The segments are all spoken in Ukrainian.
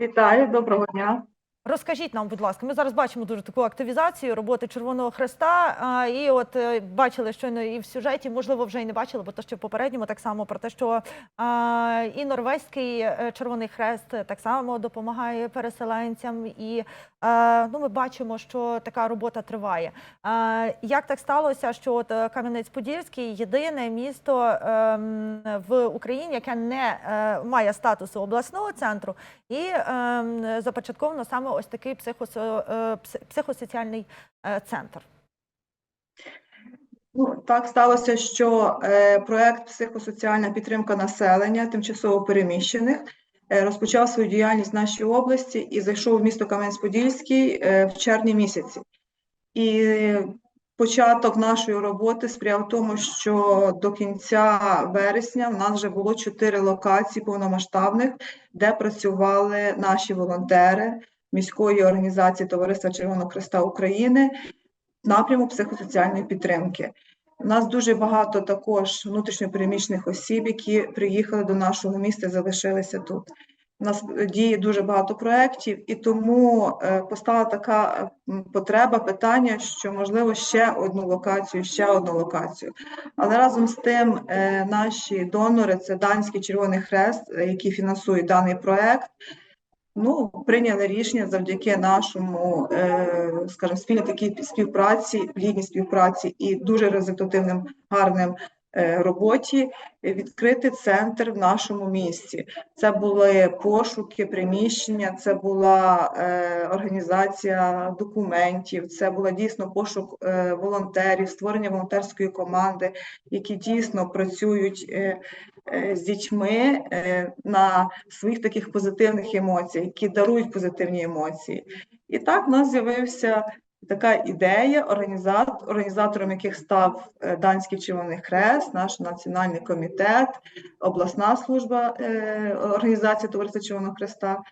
Вітаю, доброго дня. Розкажіть нам, будь ласка, ми зараз бачимо дуже таку активізацію роботи Червоного Хреста. І от е, бачили щойно і в сюжеті, можливо, вже й не бачили, бо то ще в попередньому так само про те, що і Норвезький е, Червоний Хрест так само допомагає переселенцям. І е, ну, ми бачимо, що така робота триває. Як так сталося, що от Кам'янець-Подільський єдине місто ем, в Україні, яке не має статусу обласного центру, і ем, започатковано саме ось такий психосо, е, психосоціальний е, центр. Ну, так сталося, що е, проект психосоціальна підтримка населення тимчасово переміщених е, розпочав свою діяльність в нашій області і зайшов в місто Кам'янець-Подільський е, в червні місяці. І початок нашої роботи сприяв тому, що до кінця вересня в нас вже було чотири локації повномасштабних, де працювали наші волонтери міської організації Товариства Червоного Христа України напряму психосоціальної підтримки. У нас дуже багато також внутрішньопереміщених осіб, які приїхали до нашого міста залишилися тут. У нас діє дуже багато проєктів, і тому е, постала така потреба, питання, що можливо ще одну локацію, ще одну локацію. Але разом з тим е, наші донори, це Данський Червоний Хрест, е, які фінансують даний проєкт, Ну, прийняли рішення завдяки нашому, е, скажімо, спільній такій співпраці, плідній співпраці і дуже результативним гарним роботі е, відкрити центр в нашому місті. Це були пошуки, приміщення, це була е, організація документів, це була дійсно пошук е, волонтерів, створення волонтерської команди, які дійсно працюють. З дітьми на своїх таких позитивних емоціях, які дарують позитивні емоції. І так в нас з'явився така ідея, організат- організатором яких став е, Данський Червоний Хрест, наш національний комітет, обласна служба е, організації Товариства Червоного Хреста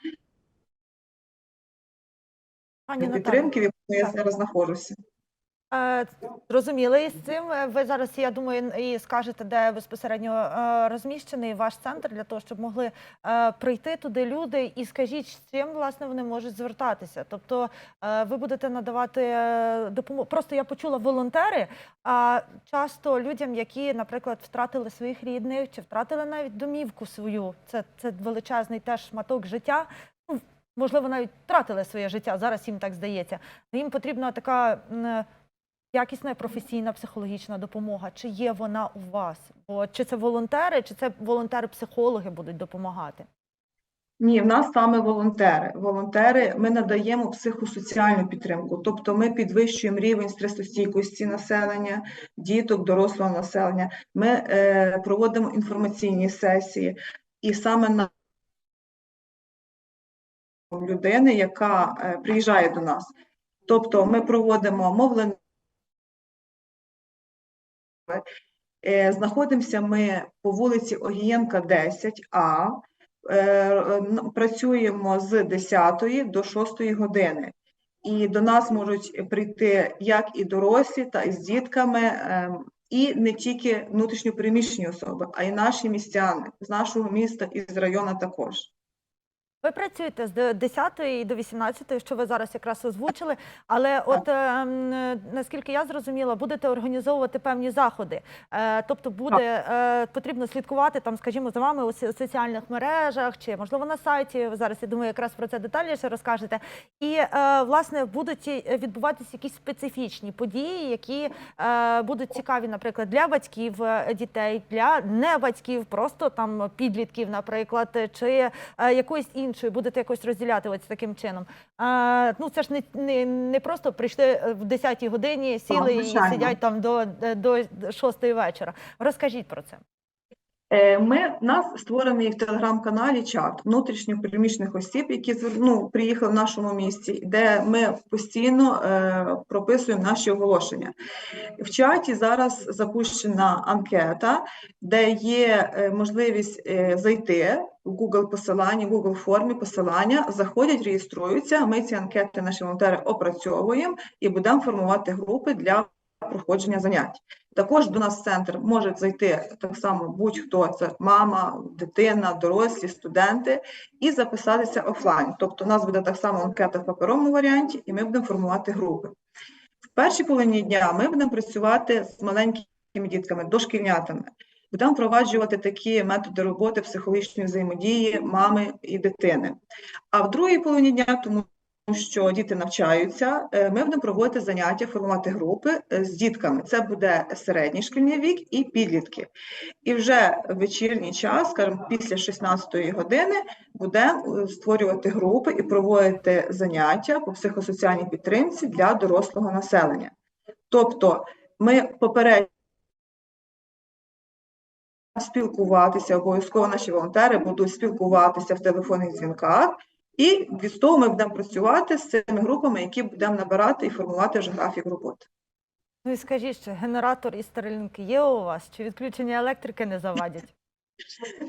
Пані підтримки, в якому я зараз знаходжуся. Зрозуміли і з цим. е, Ви зараз, я думаю, і скажете, де безпосередньо е, розміщений ваш центр для того, щоб могли е, прийти туди люди, і скажіть, з чим власне вони можуть звертатися. Тобто ви будете надавати допомогу. Просто я почула волонтери. А часто людям, які, наприклад, втратили своїх рідних чи втратили навіть домівку свою, це, це величезний теж шматок життя. Ну, можливо, навіть втратили своє життя. Зараз їм так здається. Їм потрібна така. Якісна і професійна психологічна допомога. Чи є вона у вас? Бо чи це волонтери, чи це волонтери-психологи будуть допомагати? Ні, в нас саме волонтери. Волонтери ми надаємо психосоціальну підтримку, тобто ми підвищуємо рівень стресостійкості населення, діток, дорослого населення. Ми е, проводимо інформаційні сесії, і саме на людини, яка е, приїжджає до нас. Тобто ми проводимо мовлення. Е, Знаходимося ми по вулиці Огієнка, 10А. Е, Працюємо з 10 до 6 години. І до нас можуть прийти як і дорослі, та і з дітками, ем, і не тільки внутрішньопереміщені особи, а й наші містяни з нашого міста і з району також. Ви працюєте з 10 до 18, що ви зараз якраз озвучили. Але от ем, наскільки я зрозуміла, будете організовувати певні заходи. Е, тобто буде е, потрібно слідкувати там, скажімо, за вами у соціальних мережах чи можливо на сайті. Ви зараз я думаю, якраз про це детальніше розкажете. І е, власне будуть відбуватися якісь специфічні події, які е, будуть цікаві, наприклад, для батьків дітей, для не батьків, просто там підлітків, наприклад, чи е, якоїсь іншої, будете якось розділяти ось таким чином. А, ну це ж не, не, не просто прийшли е, в 10-й годині, сіли і сидять там до, до 6 вечора. Розкажіть про це. Е, Ми нас створений в телеграм-каналі чат внутрішньопереміщених осіб, які ну, приїхали в нашому місті, де ми постійно е, прописуємо наші оголошення. В чаті зараз запущена анкета, де є е, можливість е, зайти в Google посилання, в Google формі посилання, заходять, реєструються. Ми ці анкети наші волонтери опрацьовуємо і будемо формувати групи для проходження занять. Також до нас в центр може зайти так само будь-хто, це мама, дитина, дорослі, студенти, і записатися офлайн. Тобто у нас буде так само анкета в паперовому варіанті, і ми будемо формувати групи. В першій половині дня ми будемо працювати з маленькими дітками, дошкільнятами. Будемо впроваджувати такі методи роботи психологічної взаємодії мами і дитини. А в другій половині дня, тому що діти навчаються, е, ми будемо проводити заняття, формувати групи е, з дітками. Це буде середній шкільний вік і підлітки. І вже в вечірній час, скажімо, після 16-ї години, будемо е, створювати групи і проводити заняття по психосоціальній підтримці для дорослого населення. Тобто ми попередньо спілкуватися, обов'язково наші волонтери будуть спілкуватися в телефонних дзвінках, і від того ми будемо працювати з цими групами, які будемо набирати і формувати вже графік роботи. Ну і скажіть, ще, генератор і стерильники є у вас? Чи відключення електрики не завадять?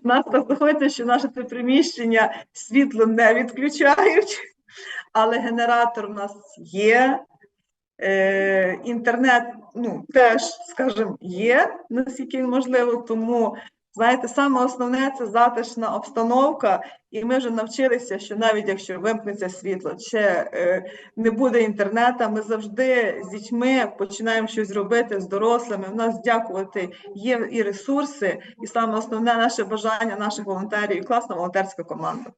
Нас так виходить, що наше це приміщення світло не відключають, але генератор у нас є. Е, інтернет, ну, теж, скажімо, є, наскільки можливо, тому, знаєте, саме основне це затишна обстановка, і ми вже навчилися, що навіть якщо вимкнеться світло, чи е, не буде інтернету, ми завжди з дітьми починаємо щось робити з дорослими. У нас дякувати є і ресурси, і саме основне наше бажання наших волонтерів, і класна волонтерська команда.